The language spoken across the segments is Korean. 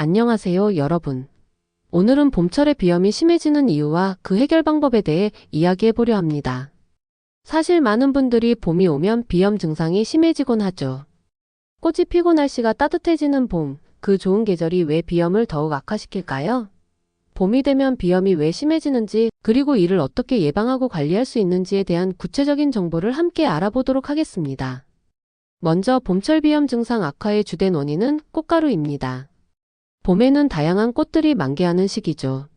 안녕하세요, 여러분. 오늘은 봄철에 비염이 심해지는 이유와 그 해결 방법에 대해 이야기해 보려 합니다. 사실 많은 분들이 봄이 오면 비염 증상이 심해지곤 하죠. 꽃이 피고 날씨가 따뜻해지는 봄, 그 좋은 계절이 왜 비염을 더욱 악화시킬까요? 봄이 되면 비염이 왜 심해지는지, 그리고 이를 어떻게 예방하고 관리할 수 있는지에 대한 구체적인 정보를 함께 알아보도록 하겠습니다. 먼저 봄철 비염 증상 악화의 주된 원인은 꽃가루입니다. 봄에는 다양한 꽃들이 만개하는 시기죠.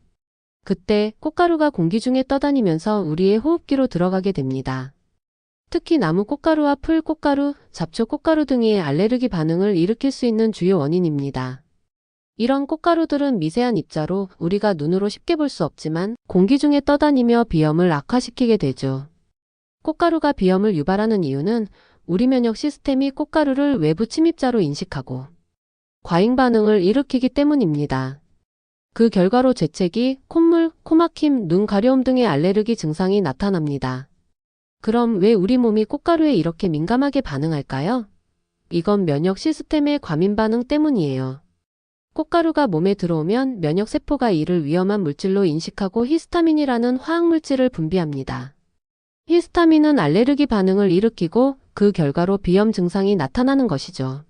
그때 꽃가루가 공기 중에 떠다니면서 우리의 호흡기로 들어가게 됩니다. 특히 나무 꽃가루와 풀 꽃가루, 잡초 꽃가루 등이 알레르기 반응을 일으킬 수 있는 주요 원인입니다. 이런 꽃가루들은 미세한 입자로 우리가 눈으로 쉽게 볼 수 없지만 공기 중에 떠다니며 비염을 악화시키게 되죠. 꽃가루가 비염을 유발하는 이유는 우리 면역 시스템이 꽃가루를 외부 침입자로 인식하고 과잉 반응을 일으키기 때문입니다. 그 결과로 재채기, 콧물, 코막힘, 눈 가려움 등의 알레르기 증상이 나타납니다. 그럼 왜 우리 몸이 꽃가루에 이렇게 민감하게 반응할까요? 이건 면역 시스템의 과민 반응 때문이에요. 꽃가루가 몸에 들어오면 면역 세포가 이를 위험한 물질로 인식하고 히스타민이라는 화학 물질을 분비합니다. 히스타민은 알레르기 반응을 일으키고 그 결과로 비염 증상이 나타나는 것이죠.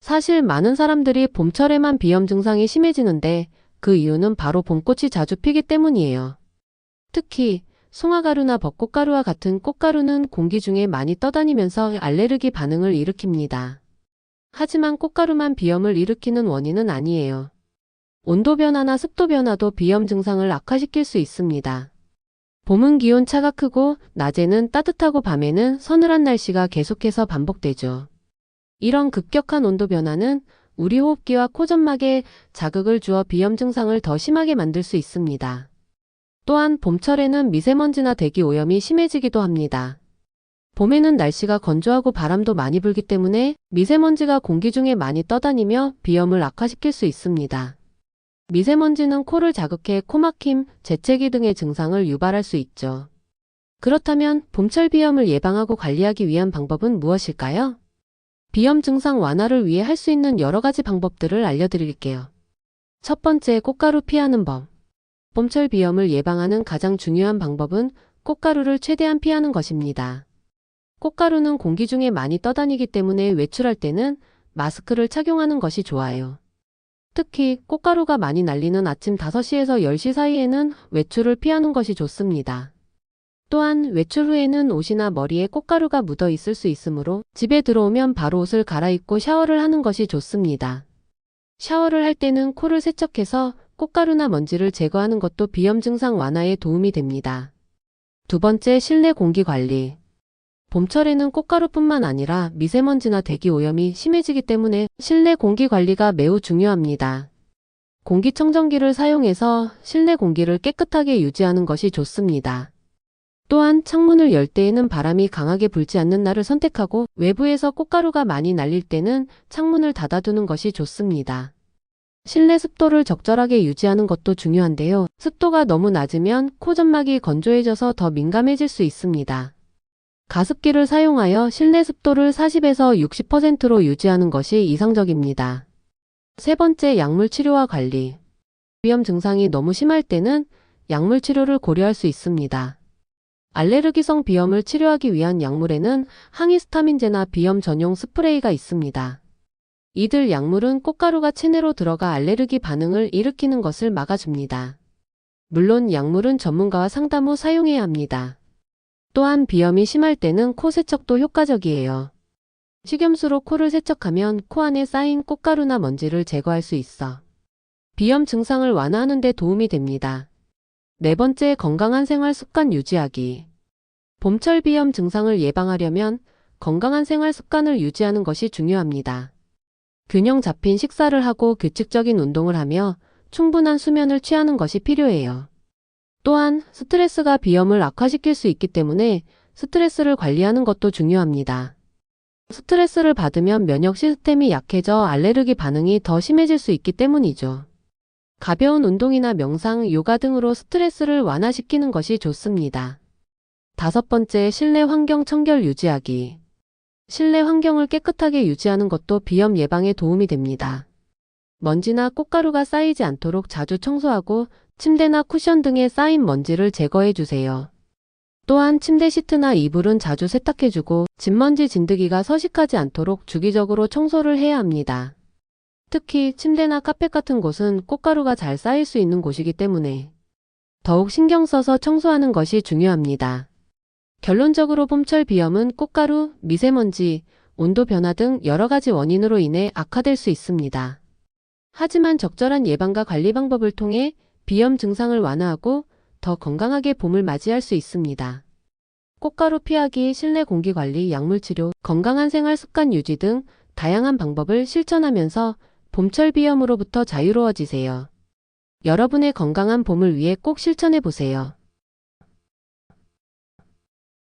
사실 많은 사람들이 봄철에만 비염 증상이 심해지는데 그 이유는 바로 봄꽃이 자주 피기 때문이에요. 특히 송화가루나 벚꽃가루와 같은 꽃가루는 공기 중에 많이 떠다니면서 알레르기 반응을 일으킵니다. 하지만 꽃가루만 비염을 일으키는 원인은 아니에요. 온도 변화나 습도 변화도 비염 증상을 악화시킬 수 있습니다. 봄은 기온 차가 크고 낮에는 따뜻하고 밤에는 서늘한 날씨가 계속해서 반복되죠. 이런 급격한 온도 변화는 우리 호흡기와 코점막에 자극을 주어 비염 증상을 더 심하게 만들 수 있습니다. 또한 봄철에는 미세먼지나 대기 오염이 심해지기도 합니다. 봄에는 날씨가 건조하고 바람도 많이 불기 때문에 미세먼지가 공기 중에 많이 떠다니며 비염을 악화시킬 수 있습니다. 미세먼지는 코를 자극해 코막힘, 재채기 등의 증상을 유발할 수 있죠. 그렇다면 봄철 비염을 예방하고 관리하기 위한 방법은 무엇일까요? 비염 증상 완화를 위해 할 수 있는 여러 가지 방법들을 알려드릴게요. 첫 번째, 꽃가루 피하는 법. 봄철 비염을 예방하는 가장 중요한 방법은 꽃가루를 최대한 피하는 것입니다. 꽃가루는 공기 중에 많이 떠다니기 때문에 외출할 때는 마스크를 착용하는 것이 좋아요. 특히 꽃가루가 많이 날리는 아침 5시에서 10시 사이에는 외출을 피하는 것이 좋습니다. 또한 외출 후에는 옷이나 머리에 꽃가루가 묻어 있을 수 있으므로 집에 들어오면 바로 옷을 갈아입고 샤워를 하는 것이 좋습니다. 샤워를 할 때는 코를 세척해서 꽃가루나 먼지를 제거하는 것도 비염 증상 완화에 도움이 됩니다. 두 번째, 실내 공기 관리. 봄철에는 꽃가루뿐만 아니라 미세먼지나 대기 오염이 심해지기 때문에 실내 공기 관리가 매우 중요합니다. 공기청정기를 사용해서 실내 공기를 깨끗하게 유지하는 것이 좋습니다. 또한 창문을 열 때에는 바람이 강하게 불지 않는 날을 선택하고 외부에서 꽃가루가 많이 날릴 때는 창문을 닫아두는 것이 좋습니다. 실내 습도를 적절하게 유지하는 것도 중요한데요. 습도가 너무 낮으면 코점막이 건조해져서 더 민감해질 수 있습니다. 가습기를 사용하여 실내 습도를 40에서 60%로 유지하는 것이 이상적입니다. 세 번째, 약물 치료와 관리. 비염 증상이 너무 심할 때는 약물 치료를 고려할 수 있습니다. 알레르기성 비염을 치료하기 위한 약물에는 항히스타민제나 비염 전용 스프레이가 있습니다. 이들 약물은 꽃가루가 체내로 들어가 알레르기 반응을 일으키는 것을 막아줍니다. 물론 약물은 전문가와 상담 후 사용해야 합니다. 또한 비염이 심할 때는 코 세척도 효과적이에요. 식염수로 코를 세척하면 코 안에 쌓인 꽃가루나 먼지를 제거할 수 있어 비염 증상을 완화하는 데 도움이 됩니다. 네 번째, 건강한 생활 습관 유지하기. 봄철 비염 증상을 예방하려면 건강한 생활 습관을 유지하는 것이 중요합니다. 균형 잡힌 식사를 하고 규칙적인 운동을 하며 충분한 수면을 취하는 것이 필요해요. 또한 스트레스가 비염을 악화시킬 수 있기 때문에 스트레스를 관리하는 것도 중요합니다. 스트레스를 받으면 면역 시스템이 약해져 알레르기 반응이 더 심해질 수 있기 때문이죠. 가벼운 운동이나 명상, 요가 등으로 스트레스를 완화시키는 것이 좋습니다. 다섯 번째, 실내 환경 청결 유지하기. 실내 환경을 깨끗하게 유지하는 것도 비염 예방에 도움이 됩니다. 먼지나 꽃가루가 쌓이지 않도록 자주 청소하고 침대나 쿠션 등에 쌓인 먼지를 제거해 주세요. 또한 침대 시트나 이불은 자주 세탁해주고 진먼지 진드기가 서식하지 않도록 주기적으로 청소를 해야 합니다. 특히 침대나 카펫 같은 곳은 꽃가루가 잘 쌓일 수 있는 곳이기 때문에 더욱 신경 써서 청소하는 것이 중요합니다. 결론적으로 봄철 비염은 꽃가루, 미세먼지, 온도 변화 등 여러 가지 원인으로 인해 악화될 수 있습니다. 하지만 적절한 예방과 관리 방법을 통해 비염 증상을 완화하고 더 건강하게 봄을 맞이할 수 있습니다. 꽃가루 피하기, 실내 공기 관리, 약물 치료, 건강한 생활 습관 유지 등 다양한 방법을 실천하면서 봄철 비염으로부터 자유로워지세요. 여러분의 건강한 봄을 위해 꼭 실천해 보세요.